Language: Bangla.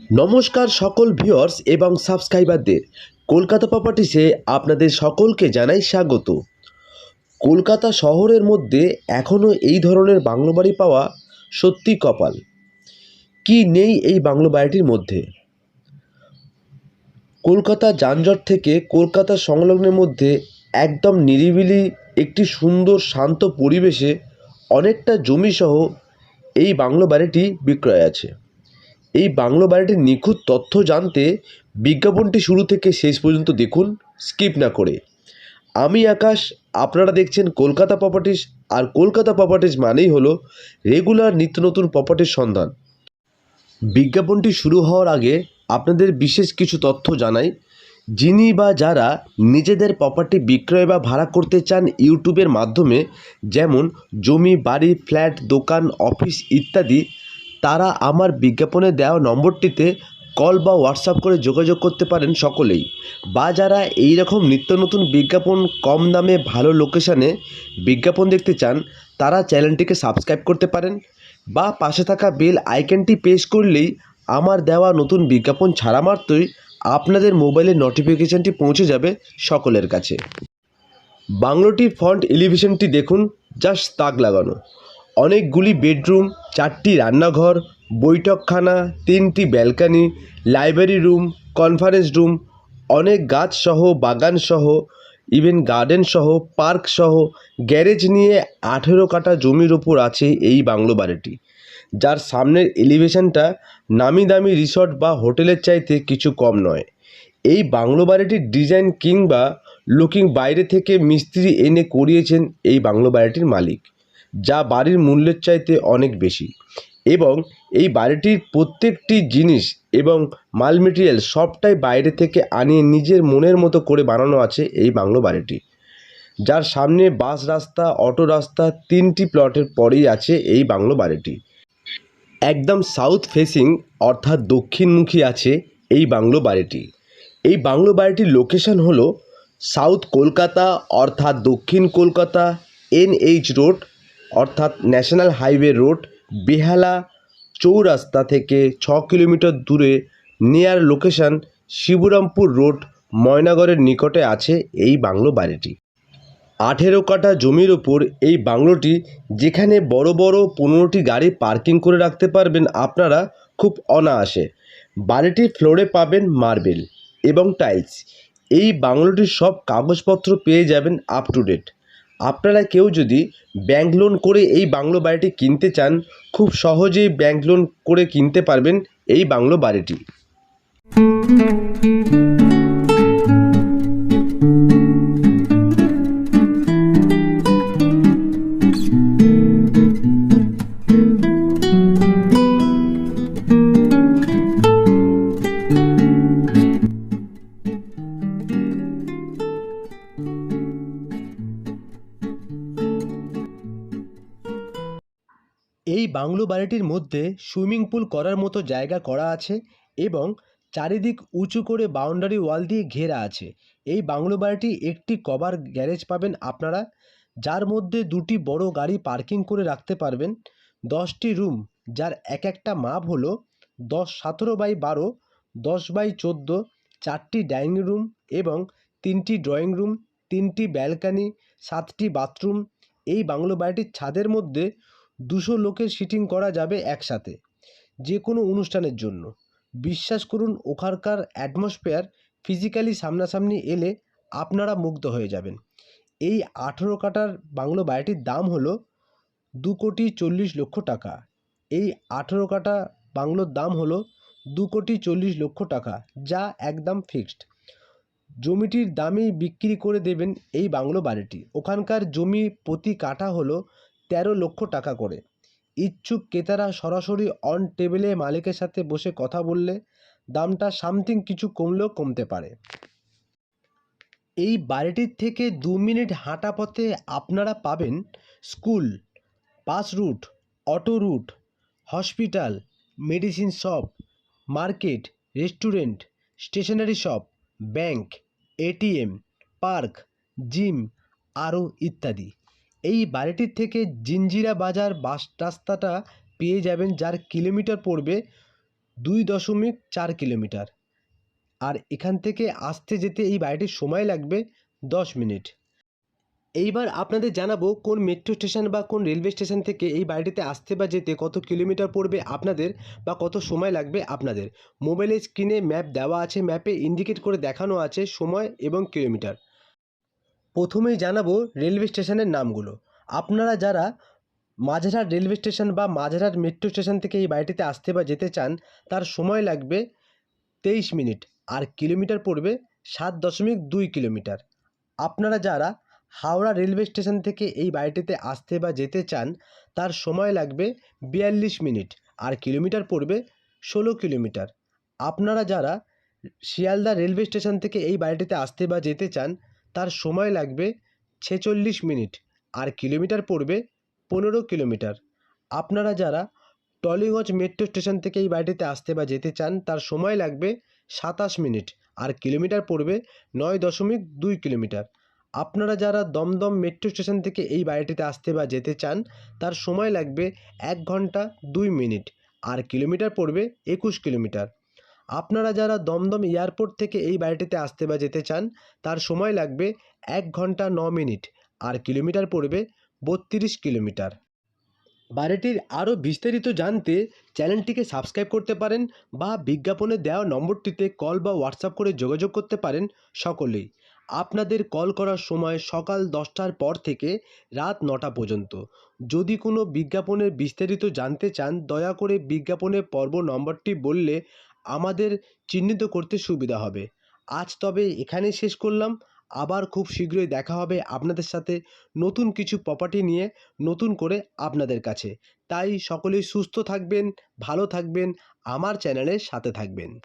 নমস্কার সকল ভিউয়ার্স এবং সাবস্ক্রাইবারদের। কলকাতা প্রপার্টিসে আপনাদের সকলকে জানাই স্বাগত। কলকাতা শহরের মধ্যে এখনও এই ধরনের বাংলো বাড়ি পাওয়া সত্যি কপাল। কি নেই এই বাংলো বাড়িটির মধ্যে? কলকাতা যানজট থেকে কলকাতা সংলগ্নের মধ্যে একদম নিরিবিলি একটি সুন্দর শান্ত পরিবেশে অনেকটা জমিসহ এই বাংলো বাড়িটি বিক্রয় আছে। এই বাংলো বাড়িটির নিখুঁত তথ্য জানতে বিজ্ঞাপনটি শুরু থেকে শেষ পর্যন্ত দেখুন, স্কিপ না করে। আমি আকাশ, আপনারা দেখছেন কলকাতা প্রপার্টিস আর কলকাতা প্রপার্টিস মানেই হলো রেগুলার নিত্য নতুন প্রপার্টির সন্ধান। বিজ্ঞাপনটি শুরু হওয়ার আগে আপনাদের বিশেষ কিছু তথ্য জানাই। যিনি বা যারা নিজেদের প্রপার্টি বিক্রয় বা ভাড়া করতে চান ইউটিউবের মাধ্যমে, যেমন জমি, বাড়ি, ফ্ল্যাট, দোকান, অফিস ইত্যাদি তারা আমার বিজ্ঞাপনে দেওয়া নম্বরটিতে কল বা হোয়াটসঅ্যাপ করে যোগাযোগ করতে পারেন সকলেই। বা যারা এই রকম নিত্য নতুন বিজ্ঞাপন কম দামে ভালো লোকেশানে বিজ্ঞাপন দেখতে চান, তারা চ্যানেলটিকে সাবস্ক্রাইব করতে পারেন বা পাশে থাকা বেল আইকনটি প্রেস করলেই আমার দেওয়া নতুন বিজ্ঞাপন ছাড়া মাত্রই আপনাদের মোবাইলের নোটিফিকেশানটি পৌঁছে যাবে সকলের কাছে। বাংলোটির ফ্রন্ট এলিভেশনটি দেখুন, জাস্ট তাক লাগানো। অনেকগুলি বেডরুম, চারটি রান্নাঘর, বৈঠকখানা, তিনটি balcony, library room, conference room, অনেক গাছসহ, বাগানসহ, ইভেন গার্ডেনসহ, পার্কসহ গ্যারেজ নিয়ে আঠেরো কাঠা জমির ওপর আছে এই বাংলো বাড়িটি। যার সামনের এলিভেশনটা নামি দামি রিসর্ট বা হোটেলের চাইতে কিছু কম নয়। এই বাংলো বাড়িটির ডিজাইন কিংবা লুকিং বাইরে থেকে মিস্ত্রি এনে করিয়েছেন এই বাংলো বাড়িটির মালিক। যা বাড়ির মূল্যের চাইতে অনেক বেশি। এবং এই বাড়িটির প্রত্যেকটি জিনিস এবং মাল মেটেরিয়াল সবটাই বাইরে থেকে আনিয়ে নিজের মনের মতো করে বানানো আছে এই বাংলো বাড়িটি। যার সামনে বাস রাস্তা, অটো রাস্তা তিনটি প্লটের পরেই আছে এই বাংলো বাড়িটি। একদম সাউথ ফেসিং অর্থাৎ দক্ষিণমুখী আছে এই বাংলো বাড়িটি। এই বাংলো বাড়িটির লোকেশন হলো সাউথ কলকাতা অর্থাৎ দক্ষিণ কলকাতা এনএইচ রোড অর্থাৎ national highway road Behala Chowrasta থেকে ছ কিলোমিটার দূরে নেয়ার লোকেশন শিবরামপুর রোড, ময়নাগরের নিকটে আছে এই বাংলো বাড়িটি। আঠেরো কাঠা জমির ওপর এই বাংলোটি, যেখানে বড় বড় পনেরোটি গাড়ি পার্কিং করে রাখতে পারবেন আপনারা, খুব অনায়াসে। বাড়িটির ফ্লোরে পাবেন মার্বেল এবং টাইলস। এই বাংলোটির সব কাগজপত্র পেয়ে যাবেন আপ টু ডেট আপনারা কেউ যদি ব্যাংক লোন করে এই বাংলো বাড়িটি কিনতে চান, খুব সহজেই ব্যাংক লোন করে কিনতে পারবেন এই বাংলো বাড়িটি। এই বাড়িটির মধ্যে সুইমিং পুল করার মতো জায়গা করা আছে এবং চারিদিক উঁচু করে বাউন্ডারি ওয়াল দিয়ে ঘেরা আছে। এই বাংলো বাড়িটি একটি কভার গ্যারেজ পাবেন আপনারা, যার মধ্যে দুটি বড় গাড়ি পার্কিং করে রাখতে পারবেন। দশটি রুম, যার এক একটা মাপ হলো দশ সতেরো বাই বারো, দশ বাই চোদ্দ, চারটি ডাইনিং রুম এবং তিনটি ড্রয়িং রুম, তিনটি ব্যালকানি, সাতটি বাথরুম। এই বাংলো বাড়িটির ছাদের মধ্যে দুশো লোকের সিটিং করা যাবে একসাথে, যে কোনো অনুষ্ঠানের জন্য। বিশ্বাস করুন, ওখানকার অ্যাটমসফেয়ার ফিজিক্যালি সামনাসামনি এলে আপনারা মুগ্ধ হয়ে যাবেন। এই আঠেরো কাটার বাংলো বাড়িটির দাম হলো দু কোটি চল্লিশ লক্ষ টাকা। এই আঠেরো কাটা বাংলোর দাম হলো দু কোটি চল্লিশ লক্ষ টাকা, যা একদম ফিক্সড জমিটির দামেই বিক্রি করে দেবেন এই বাংলো বাড়িটি। ওখানকার জমি প্রতি কাঠা হলো তেরো লক্ষ টাকা করে। ইচ্ছুক ক্রেতারা সরাসরি অন টেবিলে মালিকের সাথে বসে কথা বললে দামটা সামথিং কিছু কমলেও কমতে পারে। এই বাড়িটির থেকে দু মিনিট হাঁটা পথে আপনারা পাবেন school bus route auto route hospital medicine shop market restaurant stationery shop bank ATM park gym আরও ইত্যাদি। এই বাড়িটির থেকে জিঞ্জিরা বাজার বাস রাস্তাটা পেয়ে যাবেন যার কিলোমিটার পড়বে দুই দশমিক চার কিলোমিটার। আর এখান থেকে আসতে যেতে এই বাড়িটির সময় লাগবে দশ মিনিট। এইবার আপনাদের জানাব কোন মেট্রো স্টেশন বা কোন রেলওয়ে স্টেশন থেকে এই বাড়িটিতে আসতে বা যেতে কত কিলোমিটার পড়বে আপনাদের বা কত সময় লাগবে আপনাদের। মোবাইলের স্ক্রিনে ম্যাপ দেওয়া আছে, ম্যাপে ইন্ডিকেট করে দেখানো আছে সময় এবং কিলোমিটার। প্রথমেই জানাব রেলওয়ে স্টেশনের নামগুলো। আপনারা যারা মাঝেরহাট রেলওয়ে স্টেশন বা মাঝেরহাট মেট্রো স্টেশন থেকে এই বাড়িটিতে আসতে বা যেতে চান, তার সময় লাগবে তেইশ মিনিট, আর কিলোমিটার পড়বে সাত দশমিক দুই কিলোমিটার। আপনারা যারা হাওড়া রেলওয়ে স্টেশন থেকে এই বাড়িটিতে আসতে বা যেতে চান, তার সময় লাগবে বিয়াল্লিশ মিনিট, আর কিলোমিটার পড়বে ষোলো কিলোমিটার। আপনারা যারা শিয়ালদা রেলওয়ে স্টেশন থেকে এই বাড়িটিতে আসতে বা যেতে চান তার সময় লাগবে ছেচল্লিশ মিনিট আর কিলোমিটার পড়বে পনেরো কিলোমিটার। আপনারা যারা টলিগঞ্জ মেট্রো স্টেশন থেকে এই বাড়িটিতে আসতে বা যেতে চান, তার সময় লাগবে সাতাশ মিনিট আর কিলোমিটার পড়বে নয় দশমিক দুই কিলোমিটার। আপনারা যারা দমদম মেট্রো স্টেশন থেকে এই বাড়িটিতে আসতে বা যেতে চান, তার সময় লাগবে এক ঘণ্টা দুই মিনিট আর কিলোমিটার পড়বে একুশ কিলোমিটার। আপনারা যারা দমদম এয়ারপোর্ট থেকে এই বাড়িটিতে আসতে বা যেতে চান, তার সময় লাগবে এক ঘণ্টা ন মিনিট, আর কিলোমিটার পড়বে বত্রিশ কিলোমিটার। বাড়িটির আরও বিস্তারিত জানতে চ্যানেলটিকে সাবস্ক্রাইব করতে পারেন বা বিজ্ঞাপনে দেওয়া নম্বরটিতে কল বা হোয়াটসঅ্যাপ করে যোগাযোগ করতে পারেন সকলেই। আপনাদের কল করার সময় সকাল দশটার পর থেকে রাত নটা পর্যন্ত। যদি কোনো বিজ্ঞাপনের বিস্তারিত জানতে চান, দয়া করে বিজ্ঞাপনের পর্ব নম্বরটি বললে আমাদের চিহ্নিত করতে সুবিধা হবে। আজ তবে এখানেই শেষ করলাম। আবার খুব শীঘ্রই দেখা হবে আপনাদের সাথে নতুন কিছু প্রপার্টি নিয়ে, নতুন করে আপনাদের কাছে। তাই সকলেই সুস্থ থাকবেন, ভালো থাকবেন, আমার চ্যানেলের সাথে থাকবেন।